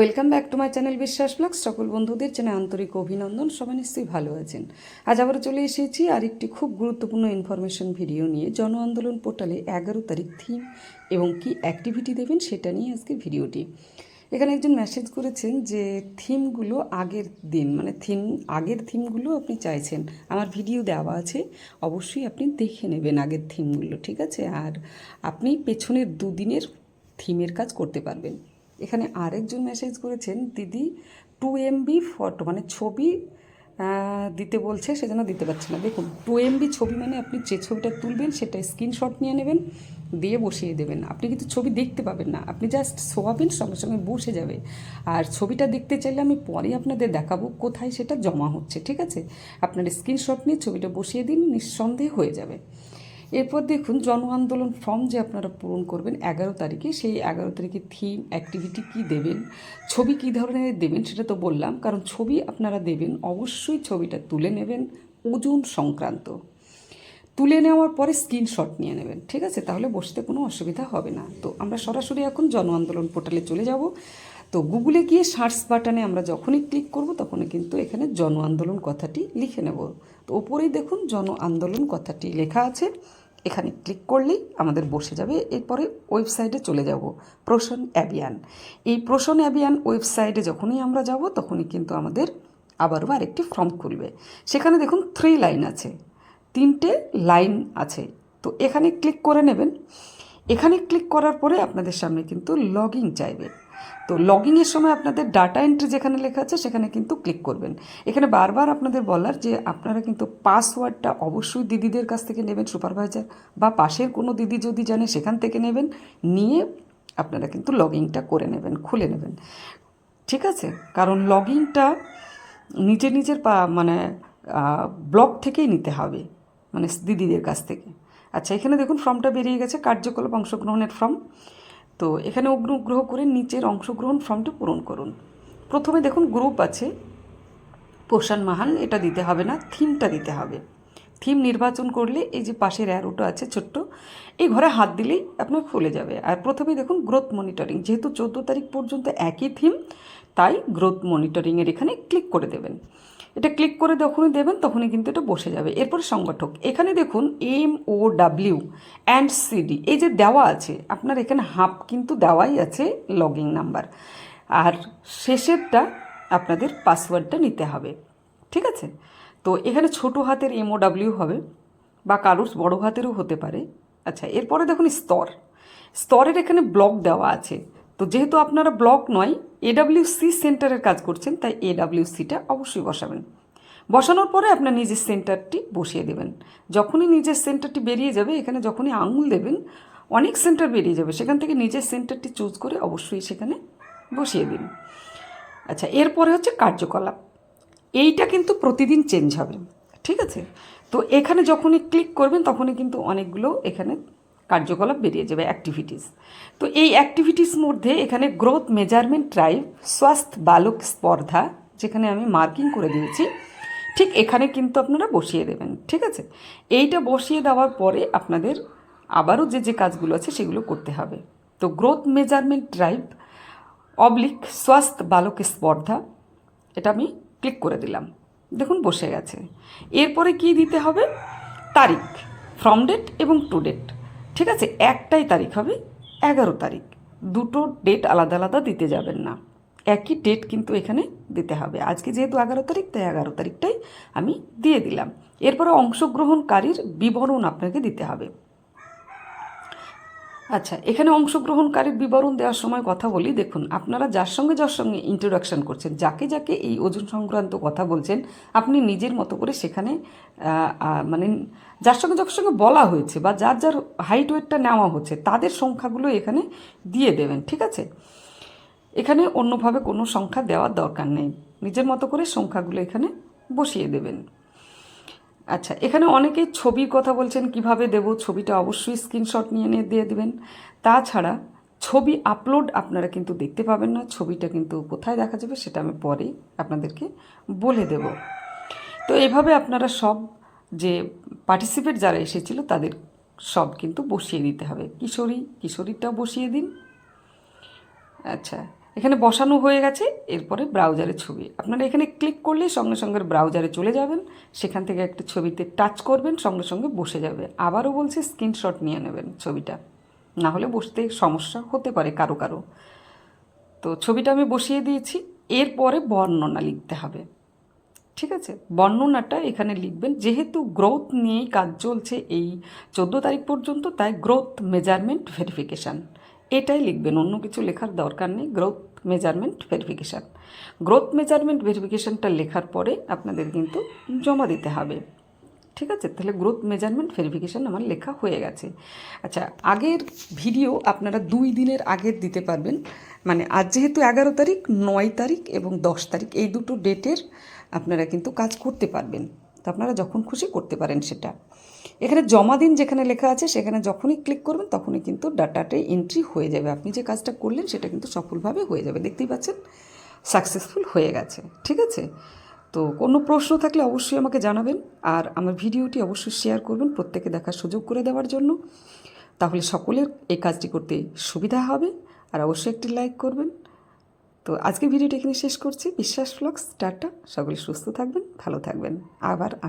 Welcome back to my channel Biswas vlog সকল বন্ধুদের জানাই আন্তরিক অভিনন্দন। সবাই নিশ্চয়ই ভালো আছেন। আজ আবার চলে এসেছি আর একটি খুব গুরুত্বপূর্ণ ইনফরমেশন ভিডিও নিয়ে। জন আন্দোলন পোর্টালে এগারো তারিখ থিম এবং কি অ্যাক্টিভিটি দেবেন সেটা নিয়ে আজকে ভিডিওটি এখানে একজন মেসেজ করেছেন যে থিমগুলো আগের দিন মানে থিম আগের থিমগুলো আপনি চাইছেন। আমার ভিডিও দেওয়া আছে, অবশ্যই আপনি দেখে নেবেন আগের থিমগুলো ঠিক আছে? আর আপনি পেছনের দুদিনের থিমের কাজ করতে পারবেন। এখানে আরেকজন মেসেজ করেছেন, দিদি টু এমবি ফটো মানে ছবি দিতে বলছে, সেজন্য দিতে পারছে না। দেখুন টু এমবি ছবি মানে আপনি যে ছবিটা তুলবেন, সেটা স্ক্রিনশট নিয়ে নেবেন, দিয়ে বসিয়ে দেবেন। আপনি কিন্তু ছবি দেখতে পাবেন না, আপনি জাস্ট শোয়াবেন সঙ্গে সঙ্গে বসে যাবে। আর ছবিটা দেখতে চাইলে আমি পরে আপনাদের দেখাবো কোথায় সেটা জমা হচ্ছে, ঠিক আছে? আপনার স্ক্রিনশট নিয়ে ছবিটা বসিয়ে দিন, নিঃসন্দেহ হয়ে যাবে। এরপর দেখুন, জন আন্দোলন ফর্ম যে আপনারা পূরণ করবেন এগারো তারিখে, সেই এগারো তারিখে থিম অ্যাক্টিভিটি কী দেবেন, ছবি কী ধরনের দেবেন সেটা তো বললাম, কারণ ছবি আপনারা দেবেন, অবশ্যই ছবিটা তুলে নেবেন ওজন সংক্রান্ত। তুলে নেওয়ার পরে স্ক্রিনশট নিয়ে নেবেন, ঠিক আছে? তাহলে বসতে কোনো অসুবিধা হবে না। তো আমরা সরাসরি এখন জন আন্দোলন পোর্টালে চলে যাব। তো গুগলে গিয়ে সার্চ বাটনে আমরা যখনই ক্লিক করব, তখনই কিন্তু এখানে জন আন্দোলন কথাটি লিখে নেব। তো ওপরেই দেখুন, জন আন্দোলন কথাটি লেখা আছে। এখানে ক্লিক করলেই আমাদের বসে যাবে। এরপরে ওয়েবসাইটে চলে যাব প্রসন অ্যাবিয়ান এই প্রসন অ্যাবিয়ান ওয়েবসাইটে যখনই আমরা যাব, তখনই কিন্তু আমাদের আবারও আরেকটি ফর্ম খুলবে। সেখানে দেখুন থ্রি লাইন আছে, তিনটে লাইন আছে। তো এখানে ক্লিক করে নেবেন। এখানে ক্লিক করার পরে আপনাদের সামনে কিন্তু লগইন চাইবে। তো লগইনের সময় আপনাদের ডাটা এন্ট্রি যেখানে লেখা আছে সেখানে কিন্তু ক্লিক করবেন। এখানে বারবার আপনাদের বলার যে আপনারা কিন্তু পাসওয়ার্ডটা অবশ্যই দিদিদের কাছ থেকে নেবেন সুপারভাইজার বা পাশের কোনো দিদি যদি জানে সেখান থেকে নেবেন। নিয়ে আপনারা কিন্তু লগইনটা করে নেবেন, খুলে নেবেন। ঠিক আছে? কারণ লগইনটা নিজে নিজের পা মানে ব্লক থেকেই নিতে হবে। মানে দিদিদের কাছ থেকে। আচ্ছা এখানে দেখুন ফর্মটা বেরিয়ে গেছে, কার্যকলাপ অংশগ্রহণের ফর্ম। তো এখানে অনুগ্রহ করে নিচের অংশগ্রহণ ফর্মটা পূরণ করুন। প্রথমে দেখুন গ্রুপ আছে, পোষণ মাহান, এটা দিতে হবে না, থিমটা দিতে হবে। থিম নির্বাচন করলে এই যে পাশের অ্যারোটা আছে ছোট্ট, এই ঘরে হাত দিলেই আপনার খুলে যাবে। আর প্রথমে দেখুন গ্রোথ মনিটরিং, যেহেতু চোদ্দ তারিখ পর্যন্ত একই থিম, তাই গ্রোথ মনিটরিংয়ের এখানে ক্লিক করে দেবেন। এটা ক্লিক করে যখনই দেবেন, তখনই কিন্তু এটা বসে যাবে। এরপরে সংগঠক, এখানে দেখুন M O W and CD এই যে দেওয়া আছে, আপনার এখানে হাফ কিন্তু দেওয়াই আছে লগইন নাম্বার আর শেষেরটা আপনাদের পাসওয়ার্ডটা নিতে হবে, ঠিক আছে? তো এখানে ছোট হাতের এমও ডাব্লিউ হবে বা কারোর বড় হাতেরও হতে পারে। আচ্ছা এরপরে দেখুন স্তর। স্তরের এখানে ব্লক দেওয়া আছে। তো যেহেতু আপনারা ব্লক নয় এডাব্লিউ সি সেন্টারের কাজ করছেন, তাই এডাব্লিউ সিটা অবশ্যই বসাবেন। বসানোর পরে আপনার নিজের সেন্টারটি বসিয়ে দেবেন। যখনই নিজের সেন্টারটি বেরিয়ে যাবে, এখানে যখনই আঙুল দেবেন, অনেক সেন্টার বেরিয়ে যাবে। সেখান থেকে নিজের সেন্টারটি চুজ করে অবশ্যই সেখানে বসিয়ে দিন। আচ্ছা এরপরে হচ্ছে কার্যকলাপ। এইটা কিন্তু প্রতিদিন চেঞ্জ হবে, ঠিক আছে? তো এখানে যখনই ক্লিক করবেন, তখনই কিন্তু অনেকগুলো এখানে কার্যকলাপ বেরিয়ে যাবে অ্যাক্টিভিটিস তো এই অ্যাক্টিভিটিস মধ্যে এখানে গ্রোথ মেজারমেন্ট ড্রাইভ স্বাস্থ্য বালক স্পর্ধা, যেখানে আমি মার্কিং করে দিয়েছি, ঠিক এখানে কিন্তু আপনারা বসিয়ে দেবেন, ঠিক আছে? এইটা বসিয়ে দেওয়ার পরে আপনাদের আবারও যে যে কাজগুলো আছে সেগুলো করতে হবে। তো গ্রোথ মেজারমেন্ট ড্রাইভ অবলিক স্বাস্থ্য বালক স্পর্ধা, এটা আমি ক্লিক করে দিলাম। দেখুন বসে গেছে। এরপরে কি দিতে হবে? তারিখ ফ্রম ডেট এবং টু ডেট ঠিক আছে, একটাই তারিখ হবে, এগারো তারিখ। দুটো ডেট আলাদা আলাদা দিতে যাবেন না। একই ডেট কিন্তু এখানে দিতে হবে। আজকে যেহেতু এগারো তারিখ, তাই এগারো তারিখটাই আমি দিয়ে দিলাম। এরপরে অংশগ্রহণকারীর বিবরণ আপনাকে দিতে হবে। আচ্ছা এখানে অংশগ্রহণকারীর বিবরণ দেওয়ার সময় কথা বলি। দেখুন, আপনারা যার সঙ্গে যার সঙ্গে ইন্ট্রোডাকশন করছেন, যাকে যাকে এই ওজন সংক্রান্ত কথা বলছেন, আপনি নিজের মতো করে সেখানে মানে যার সঙ্গে যার সঙ্গে বলা হয়েছে বা যার যার হাইট ওয়েটটা নেওয়া হচ্ছে, তাদের সংখ্যাগুলো এখানে দিয়ে দেবেন, ঠিক আছে? এখানে অন্যভাবে কোনো সংখ্যা দেওয়ার দরকার নেই। নিজের মতো করে সংখ্যাগুলো এখানে বসিয়ে দেবেন। আচ্ছা এখানে অনেকেই ছবির কথা বলছেন, কীভাবে দেব, ছবিটা অবশ্যই স্ক্রিনশট নিয়ে নিয়ে দিয়ে দেবেন। তাছাড়া ছবি আপলোড আপনারা কিন্তু দেখতে পাবেন না, ছবিটা কিন্তু কোথায় দেখা যাবে সেটা আমি পরে আপনাদেরকে বলে দেব। তো এভাবে আপনারা সব যে পার্টিসিপেট যারা এসেছিল, তাদের সব কিন্তু বসিয়ে দিতে হবে। কিশোরী, কিশোরীটাও বসিয়ে দিন। আচ্ছা এখানে বসানো হয়ে গেছে, এরপরে ব্রাউজারে ছবি। আপনারা এখানে ক্লিক করলে সঙ্গে সঙ্গে ব্রাউজারে চলে যাবেন, সেখান থেকে একটা ছবিতে টাচ করবেন, সঙ্গে সঙ্গে বসে যাবে। আবারও বলছি স্ক্রিনশট নিয়ে নেবেন ছবিটা। না হলে বসতে সমস্যা হতে পারে কারও কারও। তো ছবিটা আমি বসিয়ে দিয়েছি, এরপরে বর্ণনা লিখতে হবে। ঠিক আছে? বর্ণনাটা এখানে লিখবেন, যেহেতু গ্রোথ নিয়েই কাজ চলছে এই চোদ্দ তারিখ পর্যন্ত, তাই গ্রোথ মেজারমেন্ট ভেরিফিকেশান এটাই লিখবেন, অন্য কিছু লেখার দরকার নেই। Growth measurement verification growth measurement ভেরিফিকেশানটা লেখার পরে আপনাদের কিন্তু জমা দিতে হবে। ঠিক আছে? তাহলে গ্রোথ মেজারমেন্ট ভেরিফিকেশান আমার লেখা হয়ে গেছে। আচ্ছা আগের ভিডিও আপনারা দুই দিনের আগের দিতে পারবেন। মানে আজ যেহেতু এগারো তারিখ, নয় তারিখ এবং দশ তারিখ, এই দুটো ডেটের আপনারা কিন্তু কাজ করতে পারবেন। তো আপনারা যখন খুশি করতে পারেন সেটা। এখানে জমা দিন যেখানে লেখা আছে, সেখানে যখনই ক্লিক করবেন তখনই কিন্তু ডাটাটা এন্ট্রি হয়ে যাবে। আপনি যে কাজটা করলেন সেটা কিন্তু সফলভাবে হয়ে যাবে। দেখতেই পাচ্ছেন? সাকসেসফুল হয়ে গেছে। ঠিক আছে? তো কোনো প্রশ্ন থাকলে অবশ্যই আমাকে জানাবেন। আর আমার ভিডিওটি অবশ্যই শেয়ার করবেন প্রত্যেকে দেখার সুযোগ করে দেওয়ার জন্য। তাহলে সকলের এই কাজটি করতে সুবিধা হবে। আর অবশ্যই একটি লাইক করবেন। তো আজকে ভিডিওটি এখানে শেষ করছি। বিশ্বাস ফ্লক্স টাটা। সকলে সুস্থ থাকবেন, ভালো থাকবেন। আবার আস